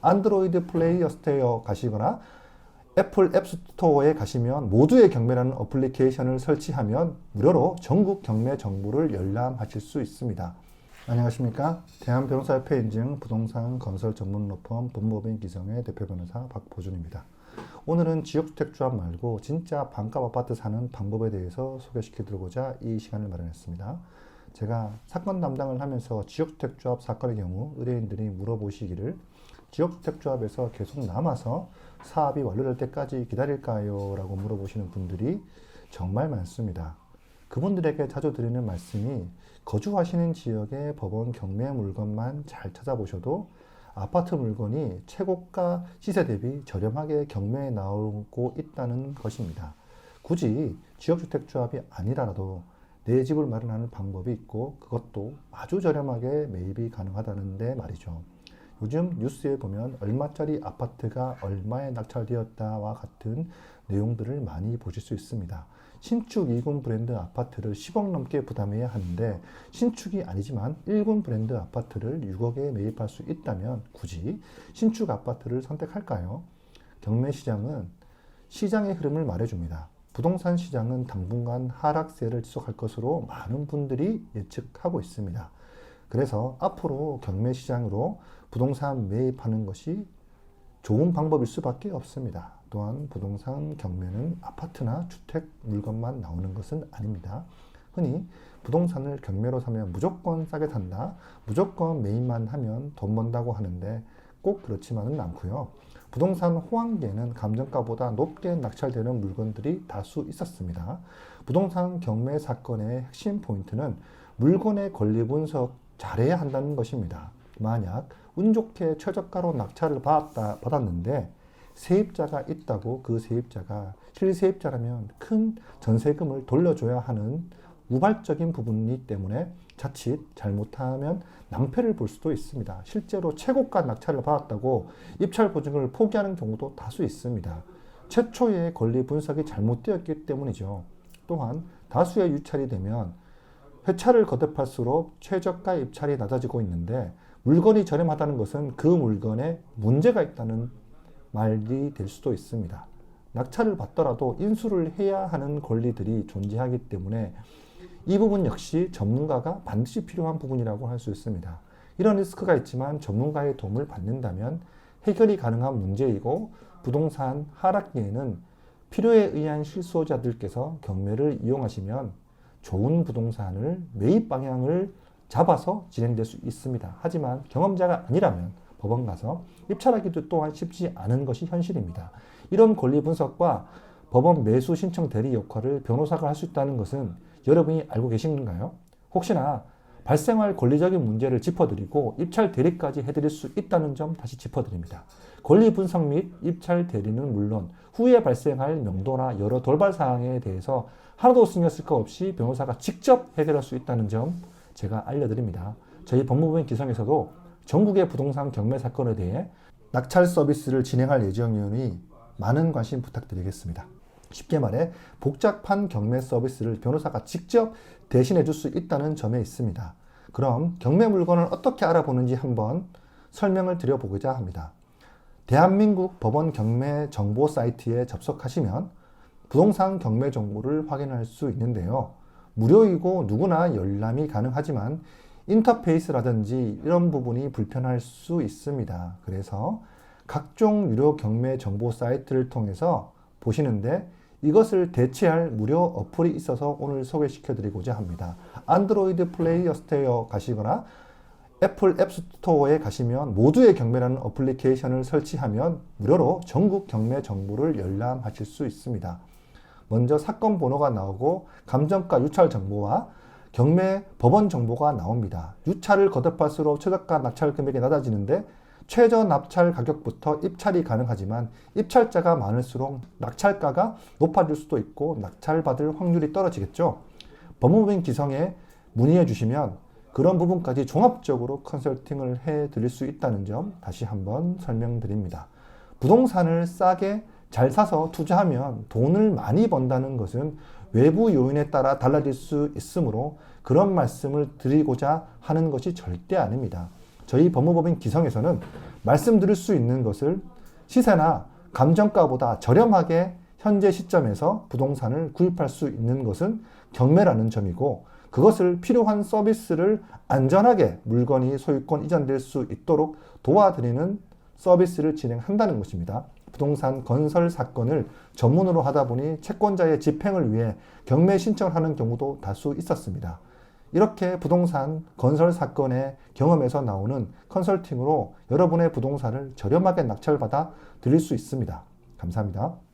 안드로이드 플레이어 스토어 가시거나 애플 앱스토어에 가시면 모두의 경매라는 어플리케이션을 설치하면 무료로 전국 경매 정보를 열람하실 수 있습니다. 안녕하십니까? 대한변호사협회 인증 부동산 건설 전문 로펌 본법인 기성의 대표 변호사 박보준입니다. 오늘은 지역주택조합 말고 진짜 반값 아파트 사는 방법에 대해서 소개시켜 드리고자 이 시간을 마련했습니다. 제가 사건 담당을 하면서 지역주택조합 사건의 경우 의뢰인들이 물어보시기를 지역주택조합에서 계속 남아서 사업이 완료될 때까지 기다릴까요? 라고 물어보시는 분들이 정말 많습니다. 그분들에게 자주 드리는 말씀이 거주하시는 지역의 법원 경매 물건만 잘 찾아보셔도 아파트 물건이 최고가 시세 대비 저렴하게 경매에 나오고 있다는 것입니다. 굳이 지역주택조합이 아니라도 내 집을 마련하는 방법이 있고 그것도 아주 저렴하게 매입이 가능하다는데 말이죠. 요즘 뉴스에 보면 얼마짜리 아파트가 얼마에 낙찰되었다와 같은 내용들을 많이 보실 수 있습니다. 신축 2군 브랜드 아파트를 10억 넘게 부담해야 하는데 신축이 아니지만 1군 브랜드 아파트를 6억에 매입할 수 있다면 굳이 신축 아파트를 선택할까요? 경매 시장은 시장의 흐름을 말해줍니다. 부동산 시장은 당분간 하락세를 지속할 것으로 많은 분들이 예측하고 있습니다. 그래서 앞으로 경매 시장으로 부동산 매입하는 것이 좋은 방법일 수밖에 없습니다. 또한 부동산 경매는 아파트나 주택 물건만 나오는 것은 아닙니다. 흔히 부동산을 경매로 사면 무조건 싸게 산다, 무조건 매입만 하면 돈 번다고 하는데 꼭 그렇지만은 않고요. 부동산 호황기에는 감정가보다 높게 낙찰되는 물건들이 다수 있었습니다. 부동산 경매 사건의 핵심 포인트는 물건의 권리 분석 잘해야 한다는 것입니다. 만약 운 좋게 최저가로 낙찰을 받았다, 받았는데 세입자가 있다고 그 세입자가 실세입자라면 큰 전세금을 돌려줘야 하는 우발적인 부분이기 때문에 자칫 잘못하면 낭패를 볼 수도 있습니다. 실제로 최고가 낙찰을 받았다고 입찰 보증을 포기하는 경우도 다수 있습니다. 최초의 권리 분석이 잘못되었기 때문이죠. 또한 다수의 유찰이 되면 회차를 거듭할수록 최저가 입찰이 낮아지고 있는데 물건이 저렴하다는 것은 그 물건에 문제가 있다는 말이 될 수도 있습니다. 낙찰을 받더라도 인수를 해야 하는 권리들이 존재하기 때문에 이 부분 역시 전문가가 반드시 필요한 부분이라고 할 수 있습니다. 이런 리스크가 있지만 전문가의 도움을 받는다면 해결이 가능한 문제이고 부동산 하락기에는 필요에 의한 실수요자들께서 경매를 이용하시면 좋은 부동산을 매입 방향을 잡아서 진행될 수 있습니다. 하지만 경험자가 아니라면 법원 가서 입찰하기도 또한 쉽지 않은 것이 현실입니다. 이런 권리 분석과 법원 매수 신청 대리 역할을 변호사가 할 수 있다는 것은 여러분이 알고 계신가요? 혹시나 발생할 권리적인 문제를 짚어드리고 입찰 대리까지 해드릴 수 있다는 점 다시 짚어드립니다. 권리 분석 및 입찰 대리는 물론 후에 발생할 명도나 여러 돌발 사항에 대해서 하나도 신경 쓸거 없이 변호사가 직접 해결할 수 있다는 점 제가 알려드립니다. 저희 법무부인 기성에서도 전국의 부동산 경매 사건에 대해 낙찰 서비스를 진행할 예정이니 많은 관심 부탁드리겠습니다. 쉽게 말해 복잡한 경매 서비스를 변호사가 직접 대신해 줄 수 있다는 점에 있습니다. 그럼 경매 물건을 어떻게 알아보는지 한번 설명을 드려보고자 합니다. 대한민국 법원 경매 정보 사이트에 접속하시면 부동산 경매 정보를 확인할 수 있는데요. 무료이고 누구나 열람이 가능하지만 인터페이스라든지 이런 부분이 불편할 수 있습니다. 그래서 각종 유료 경매 정보 사이트를 통해서 보시는데 이것을 대체할 무료 어플이 있어서 오늘 소개시켜 드리고자 합니다. 안드로이드 플레이어 스토어 가시거나 애플 앱스토어에 가시면 모두의 경매라는 어플리케이션을 설치하면 무료로 전국 경매 정보를 열람하실 수 있습니다. 먼저 사건 번호가 나오고 감정가 유찰 정보와 경매 법원 정보가 나옵니다. 유찰을 거듭할수록 최저가 낙찰 금액이 낮아지는데 최저 납찰 가격부터 입찰이 가능하지만 입찰자가 많을수록 낙찰가가 높아질 수도 있고 낙찰받을 확률이 떨어지겠죠. 법무부인 기성에 문의해 주시면 그런 부분까지 종합적으로 컨설팅을 해 드릴 수 있다는 점 다시 한번 설명드립니다. 부동산을 싸게 잘 사서 투자하면 돈을 많이 번다는 것은 외부 요인에 따라 달라질 수 있으므로 그런 말씀을 드리고자 하는 것이 절대 아닙니다. 저희 법무법인 기성에서는 말씀드릴 수 있는 것을 시세나 감정가보다 저렴하게 현재 시점에서 부동산을 구입할 수 있는 것은 경매라는 점이고 그것을 필요한 서비스를 안전하게 물건이 소유권 이전될 수 있도록 도와드리는 서비스를 진행한다는 것입니다. 부동산 건설 사건을 전문으로 하다 보니 채권자의 집행을 위해 경매 신청을 하는 경우도 다수 있었습니다. 이렇게 부동산 건설 사건의 경험에서 나오는 컨설팅으로 여러분의 부동산을 저렴하게 낙찰받아 드릴 수 있습니다. 감사합니다.